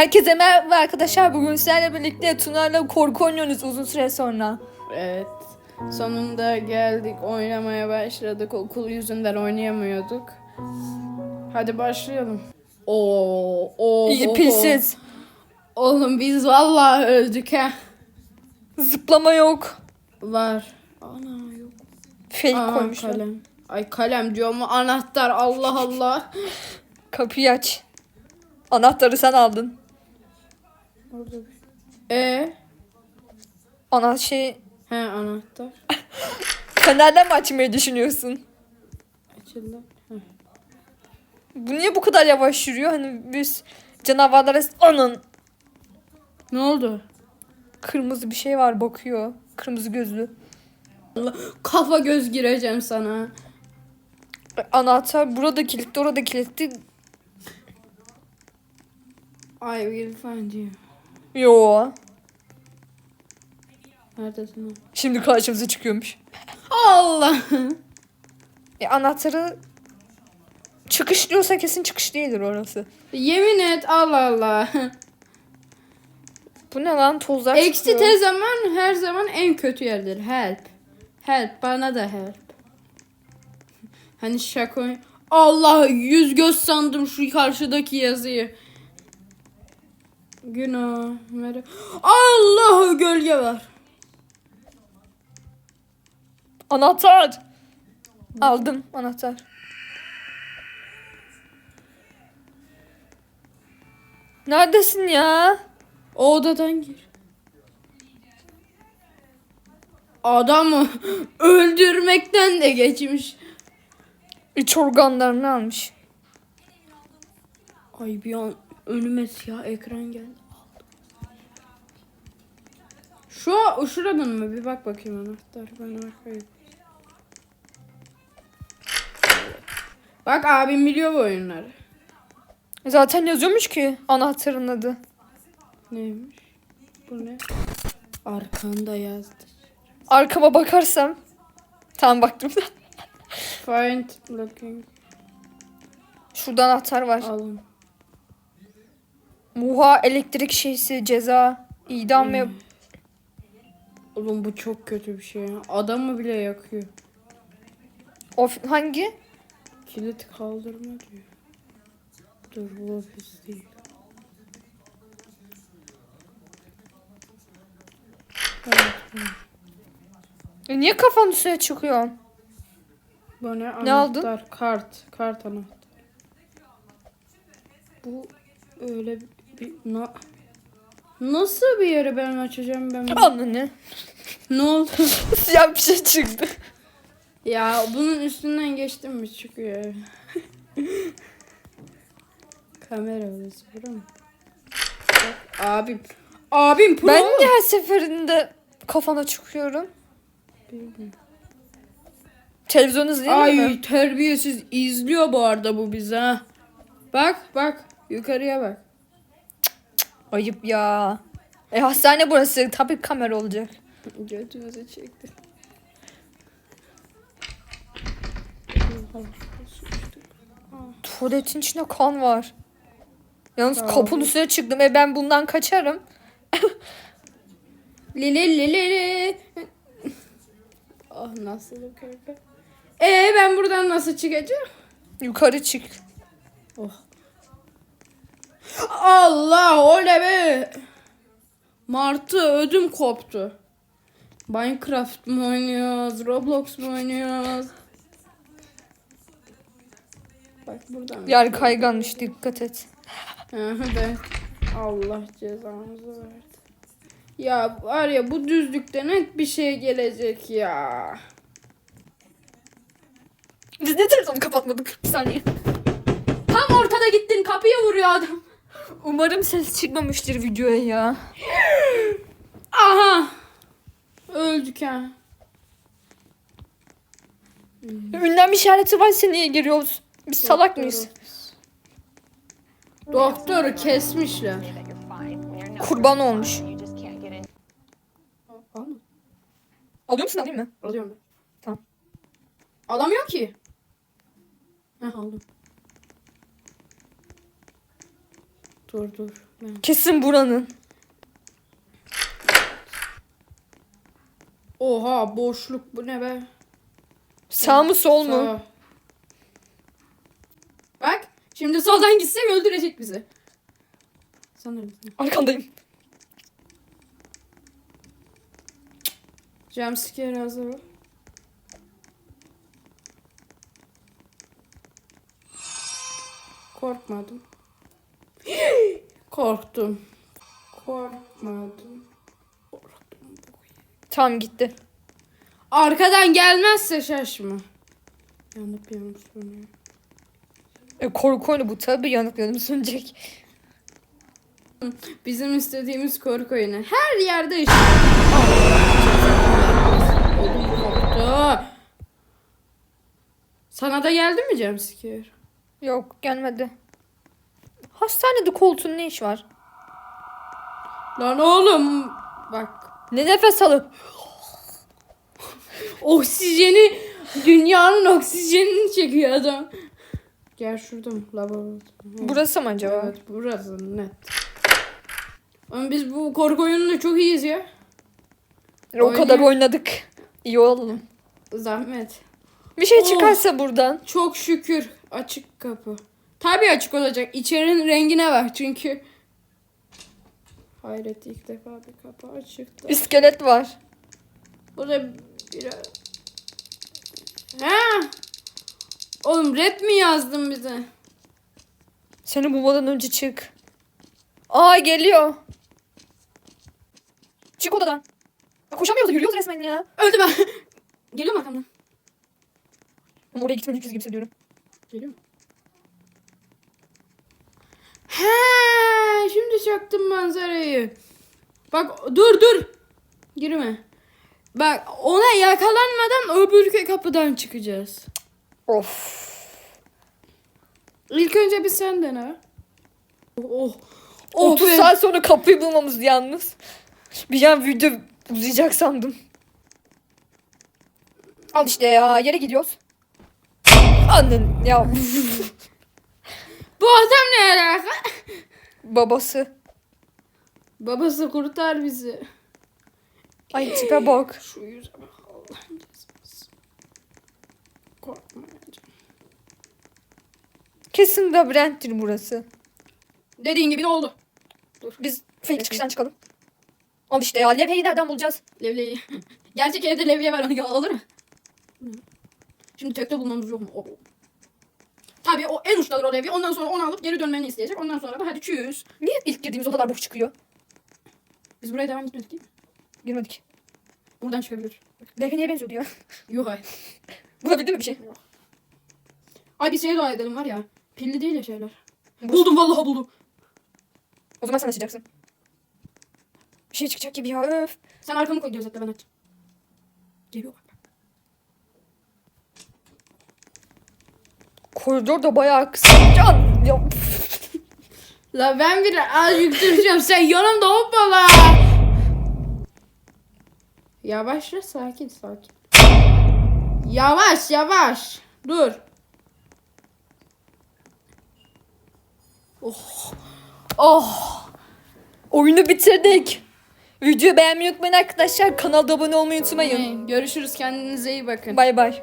Herkese merhaba arkadaşlar. Bugün sizlerle birlikte Tuna'yla korku oynuyoruz uzun süre sonra. Evet. Sonunda geldik oynamaya başladık. Okul yüzünden oynayamıyorduk. Hadi başlayalım. Oo, oo, İyi pilsiz. Oğlum biz vallahi öldük ha. Zıplama yok. Var. Ana yok. Fake Aa, koymuşlar. kalem. Ay kalem diyorum anahtar Allah Allah. Kapıyı aç. Anahtarı sen aldın. Orada bir. E Ana şey he anahtar. fenerden mi açmayı düşünüyorsun? Açıldı. Heh. Bu niye bu kadar yavaş yürüyor? Hani biz canavarlara anın Ne oldu? kırmızı bir şey var bakıyor. Kırmızı gözlü. Allah kafa göz gireceğim sana. Anahtar burada kilitli orada kilitli. I will find you. Yo. Neredesin? Şimdi karşımıza çıkıyormuş. Allah. E, anahtarı çıkış diyorsa kesin çıkış değildir orası. Yemin et Allah Allah. Bu ne lan tozlar Eksi çıkıyor. te zaman her zaman en kötü yerdir. Help. Help bana da help. Hani şaka Allah yüz göz sandım şu karşıdaki yazıyı. Günah. Merhaba. Allah gölge var. Anahtar. Aldım anahtar. Neredesin ya? O odadan gir. Adamı öldürmekten de geçmiş. İç organlarını almış. Ay bir an önüme siyah ekran geldi. Şu şuradan mı? Bir bak bakayım anahtar. Ben bakayım. Bak abim biliyor bu oyunları. Zaten yazıyormuş ki anahtarın adı. Neymiş? Bu ne? Arkanda yazdı. Arkama bakarsam. Tamam baktım. Find looking. Şurada anahtar var. Alın. Muha elektrik şeysi ceza idam ve Oğlum bu çok kötü bir şey ya. Adamı bile yakıyor. of hangi? Kilit kaldırma diyor. Dur bu ofis değil. Evet. E, niye kafanın üstüne çıkıyor? Bu ne? Ne aldın? Anahtar, Kart. Kart anahtar. Bu öyle bir... Na, nasıl bir yeri ben açacağım ben? Anne. ne oldu? Siyah bir şey çıktı. ya bunun üstünden geçtim mi çıkıyor. Kamera odası bura mı? Bak, abim. Abim pro. Ben niye her seferinde kafana çıkıyorum? Bilmiyorum. Televizyon izleyelim Ay mi? terbiyesiz izliyor bu arada bu bizi ha. Bak bak yukarıya bak. Ayıp ya. E hastane burası. Tabii kamera olacak. Götümüzü çekti. Tuvaletin içinde kan var. Yalnız Tamam. kapının üstüne çıktım. E ben bundan kaçarım. Lili lili li. Oh nasıl yukarı? Ee ben buradan nasıl çıkacağım? Yukarı çık. Oh. Allah o ne be? Martı ödüm koptu. Minecraft mı oynuyoruz? Roblox mu oynuyoruz? Bak buradan. Yer kayganmış dikkat et. De. Allah cezamızı verdi. Ya var ya bu düzlükte net bir şey gelecek ya. Biz ne telefonu kapatmadık? Bir saniye. Tam ortada gittin kapıya vuruyor adam. Umarım ses çıkmamıştır videoya ya. Aha. Öldük ha. Ünlem işareti var niye giriyoruz? Biz salak mıyız? Doktoru kesmişler. Kurban olmuş. Alıyor musun alayım mı? Alıyorum ben. Tamam. Alamıyor ki. Heh aldım. Dur dur. Ben... Kesin buranın. Oha boşluk bu ne be? Sağ mı sol mu? Sağ. Bak şimdi soldan gitsek öldürecek bizi. Sanırım. Arkandayım. Jumpscare hazır ol. Korkmadım. Korktum. Korkmadım. Tamam gitti. Arkadan gelmezse şaşma. Yanıp yanıp sönüyor. E, korku oyunu bu tabi yanıp yanıp sönecek. Bizim istediğimiz korku oyunu. Her yerde işte. Koptu. Sana da geldi mi jumpscare? Yok gelmedi. Hastanede koltuğun ne iş var? Lan oğlum. Bak. Ne nefes alıp Oksijeni dünyanın oksijenini çekiyor adam. Gel şurada mı? Laboratuvar. burası mı acaba? Evet burası net. Ama biz bu korku oyununda çok iyiyiz ya. O kadar oynadık. İyi olalım. Zahmet. Bir şey çıkarsa buradan. Çok şükür açık kapı. Tabii açık olacak. İçerinin rengine bak çünkü. Hayret ilk defa bir kapı açıktı. İskelet var. Bu da biraz... Ha! Oğlum rap mi yazdın bize? Seni bulmadan önce çık. Aa geliyor. Çık odadan. Ya Koşamıyoruz yürüyoruz resmen ya. Öldü ben. Geliyor mu arkamdan? Ama oraya gitmeyeceğiz gibi hissediyorum. Geliyor mu? He, şimdi çaktım manzarayı. Bak dur dur. Girme. Bak ona yakalanmadan öbür kapıdan çıkacağız. Of. İlk önce bir sen dene. Oh. Oh 30 be. saat sonra kapıyı bulmamız yalnız. Bir an video uzayacak sandım. Al işte ya yere gidiyoruz. Annen ya Bu adam ne alaka? babası. Babası kurtar bizi. Ay tipe bak. Şu yüze bak Allah'ın cezası. Korkmayacağım. Kesin labirenttir burası. Dediğin gibi ne oldu? Biz fake çıkıştan çıkalım. Al işte ya levyeyi nereden bulacağız? Levyeyi. Gerçek evde levye var onu alır mı? Şimdi tekte bulmamız yok mu? Tabii o en uçtadır o levye. Ondan sonra onu alıp geri dönmeni isteyecek. Ondan sonra da hadi çüz. Niye ilk girdiğimiz odalar boş çıkıyor? Biz buraya devam gitmedik değil mi? Girmedik. Buradan çıkabilir. Levye niye benziyordu ya? Yok hayır. Bulabildin mi bir şey? Ay bir şeye dua edelim var ya. Pilli değil ya şeyler. Buldum vallahi buldum. O zaman sen açacaksın. Bir şey çıkacak gibi ya öf. Sen arkamı koy gözetle ben aç. Geliyor bak. Koridor da bayağı kısa. Can ya. La ben bir azıcık duracağım. Sen yanımda hoppala. Yavaşla sakin sakin. Yavaş yavaş. Dur. Oh. Oh. Oyunu bitirdik. Videoyu beğenmeyi unutmayın arkadaşlar. Kanalda abone olmayı unutmayın. Görüşürüz kendinize iyi bakın. Bay bay.